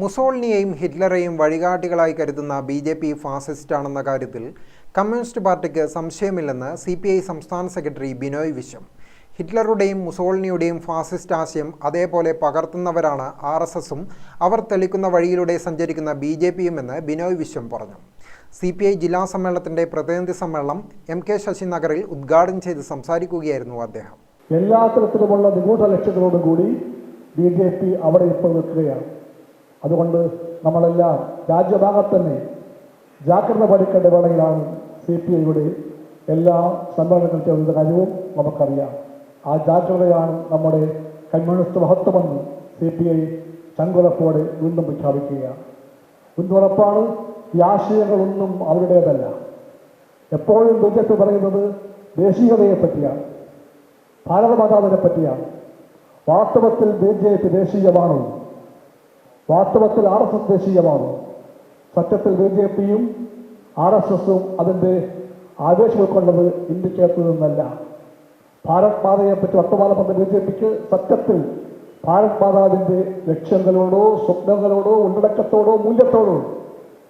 മുസോളിനിയെയും ഹിറ്റ്ലറെയും വഴികാട്ടികളായി കരുതുന്ന B J P ഫാസിസ്റ്റാണെന്ന കാര്യത്തിൽ communist പാർട്ടിക്ക് സംശയമില്ലെന്ന് സി പി ഐ സംസ്ഥാന സെക്രട്ടറി ബിനോയ് വിശ്വം. ഹിറ്റ്ലറുടെയും മുസോളിനിയുടെയും ഫാസിസ്റ്റ് ആശയം അതേപോലെ പകർത്തുന്നവരാണ് ആർ എസ് എസും അവർ തെളിക്കുന്ന വഴിയിലൂടെ സഞ്ചരിക്കുന്ന ബി ജെ പിയുമെന്ന് ബിനോയ് വിശ്വം പറഞ്ഞു. സി പി ഐ ജില്ലാ സമ്മേളനത്തിന്റെ പ്രതിനിധി സമ്മേളനം എം കെ ശശി നഗറിൽ ഉദ്ഘാടനം ചെയ്ത് സംസാരിക്കുകയായിരുന്നു അദ്ദേഹം. എല്ലാ തരത്തിലുമുള്ള നിഗൂഢ ലക്ഷ്യങ്ങളോടുകൂടി ബി ജെ പി അവിടെ ഇപ്പോൾ നിൽക്കുകയാണ് അതുകൊണ്ട് നമ്മളെല്ലാം രാജ്യഭാഗത്ത് തന്നെ ജാഗ്രത പാലിക്കേണ്ട വേളയിലാണ് സി പി ഐയുടെ എല്ലാ സമ്മേളനങ്ങൾ ചേർന്ന കാര്യവും നമുക്കറിയാം. ആ ജാഗ്രതയാണ് നമ്മുടെ കമ്മ്യൂണിസ്റ്റ് മഹത്വമെന്ന് സി പി ഐ ചങ്കുലപ്പോടെ വീണ്ടും പ്രഖ്യാപിക്കുകയാണ്. ഉറപ്പാണ് ഈ ആശയങ്ങളൊന്നും അവരുടേതല്ല. എപ്പോഴും ബിജെപി പറയുന്നത് ദേശീയതയെ പറ്റിയാണ് ഭാരതമാതാവിനെ പറ്റിയാണ്. വാസ്തവത്തിൽ ബി ജെ പി ദേശീയമാണോ? വാസ്തവത്തിൽ ആർ എസ് എസ് ദേശീയമാണ്. സത്യത്തിൽ ബി ജെ പിയും ആർ എസ് എസും അതിന്റെ ആവേശം ഉൾക്കൊണ്ടത് ഇന്ത്യക്കകത്ത് നിന്നല്ല. ഭാരത് പാതയെ പറ്റി വർത്തമാനം പറഞ്ഞ ബി ജെ പിക്ക് സത്യത്തിൽ ഭാരത് മാതാവിന്റെ ലക്ഷ്യങ്ങളോടോ സ്വപ്നങ്ങളോടോ ഉള്ളടക്കത്തോടോ മൂല്യത്തോടോ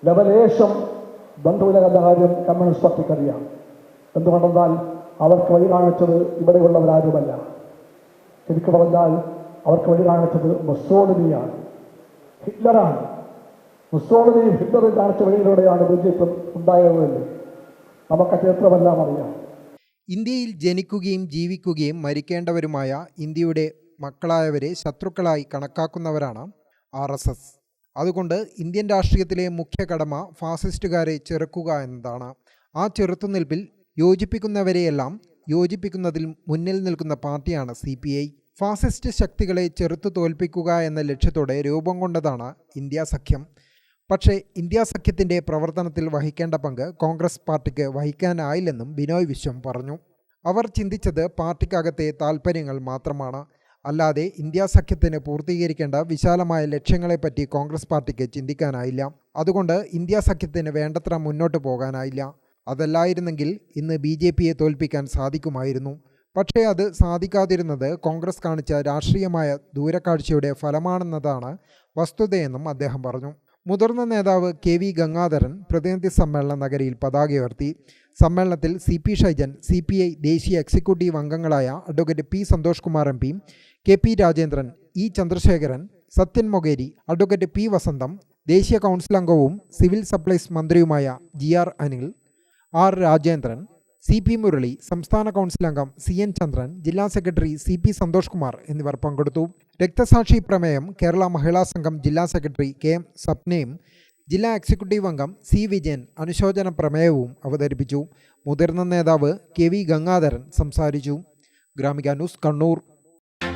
ലവലേശം ബന്ധമില്ല എന്ന കാര്യം കമ്മ്യൂണിസ്റ്റ് പാർട്ടിക്ക് അറിയാം. എന്തുകൊണ്ടെന്നാൽ അവർക്ക് വഴി കാണിച്ചത് ഇവിടെയുള്ളവരാരുമല്ല. ശരിക്കും പറഞ്ഞാൽ അവർക്ക് വഴി കാണിച്ചത് മുസോളിനിയാണ് ഹിറ്റ്ലറാണ്. മുസോളിനിയും ഹിറ്റ്ലറും കാണിച്ച വഴിയിലൂടെയാണ് ബി ജെ പി ഉണ്ടായതെന്ന് നമുക്ക് ചരിത്രമെല്ലാം അറിയാം. ഇന്ത്യയിൽ ജനിക്കുകയും ജീവിക്കുകയും മരിക്കേണ്ടവരുമായ ഇന്ത്യയുടെ മക്കളായവരെ ശത്രുക്കളായി കണക്കാക്കുന്നവരാണ് ആർ എസ് എസ്. അതുകൊണ്ട് ഇന്ത്യൻ രാഷ്ട്രീയത്തിലെ മുഖ്യ കടമ ഫാസിസ്റ്റുകാരെ ചെറുക്കുക എന്നതാണ്. ആ ചെറുത്തുനിൽപ്പിൽ യോജിപ്പിക്കുന്നവരെയെല്ലാം യോജിപ്പിക്കുന്നതിൽ മുന്നിൽ നിൽക്കുന്ന പാർട്ടിയാണ് സി ഫാസിസ്റ്റ് ശക്തികളെ ചെറുത്തു തോൽപ്പിക്കുക എന്ന ലക്ഷ്യത്തോടെ രൂപം കൊണ്ടതാണ് ഇന്ത്യ സഖ്യം. പക്ഷേ ഇന്ത്യ സഖ്യത്തിന്റെ പ്രവർത്തനത്തിൽ വഹിക്കേണ്ട പങ്ക് കോൺഗ്രസ് പാർട്ടിക്ക് വഹിക്കാനായില്ലെന്നും ബിനോയ് വിശ്വം പറഞ്ഞു. അവർ ചിന്തിച്ചത് പാർട്ടിക്കകത്തെ താൽപ്പര്യങ്ങൾ മാത്രമാണ്. അല്ലാതെ ഇന്ത്യ സഖ്യത്തിന് പൂർത്തീകരിക്കേണ്ട വിശാലമായ ലക്ഷ്യങ്ങളെപ്പറ്റി കോൺഗ്രസ് പാർട്ടിക്ക് ചിന്തിക്കാനായില്ല. അതുകൊണ്ട് ഇന്ത്യ സഖ്യത്തിന് വേണ്ടത്ര മുന്നോട്ട് പോകാനായില്ല. അതല്ലായിരുന്നെങ്കിൽ ഇന്ന് ബി ജെ പിയെ തോൽപ്പിക്കാൻ സാധിക്കുമായിരുന്നു. പക്ഷേ അത് സാധിക്കാതിരുന്നത് കോൺഗ്രസ് കാണിച്ച രാഷ്ട്രീയമായ ദൂരക്കാഴ്ചയുടെ ഫലമാണെന്നതാണ് വസ്തുതയെന്നും അദ്ദേഹം പറഞ്ഞു. മുതിർന്ന നേതാവ് കെ വി ഗംഗാധരൻ പ്രതിനിധി സമ്മേളന നഗരിയിൽ പതാക ഉയർത്തി. സമ്മേളനത്തിൽ C P Shaijan C P I ദേശീയ എക്സിക്യൂട്ടീവ് അംഗങ്ങളായ advocate P Santhosh Kumar M P K P Rajendran E Chandrasekharan Sathyan Mokeri advocate P Vasantham ദേശീയ കൗൺസിൽ അംഗവും സിവിൽ സപ്ലൈസ് മന്ത്രിയുമായ G R Anil R Rajendran C P Murali സംസ്ഥാന council അംഗം C N Chandran ജില്ലാ secretary C P Santhosh Kumar എന്നിവർ പങ്കെടുത്തു. രക്തസാക്ഷി പ്രമേയം കേരള മഹിളാ സംഘം ജില്ലാ സെക്രട്ടറി കെ എം സപ്നയും ജില്ലാ എക്സിക്യൂട്ടീവ് അംഗം സി വിജയൻ അനുശോചന പ്രമേയവും അവതരിപ്പിച്ചു. മുതിർന്ന നേതാവ് കെ വി ഗംഗാധരൻ സംസാരിച്ചു. Gramika news Kannur.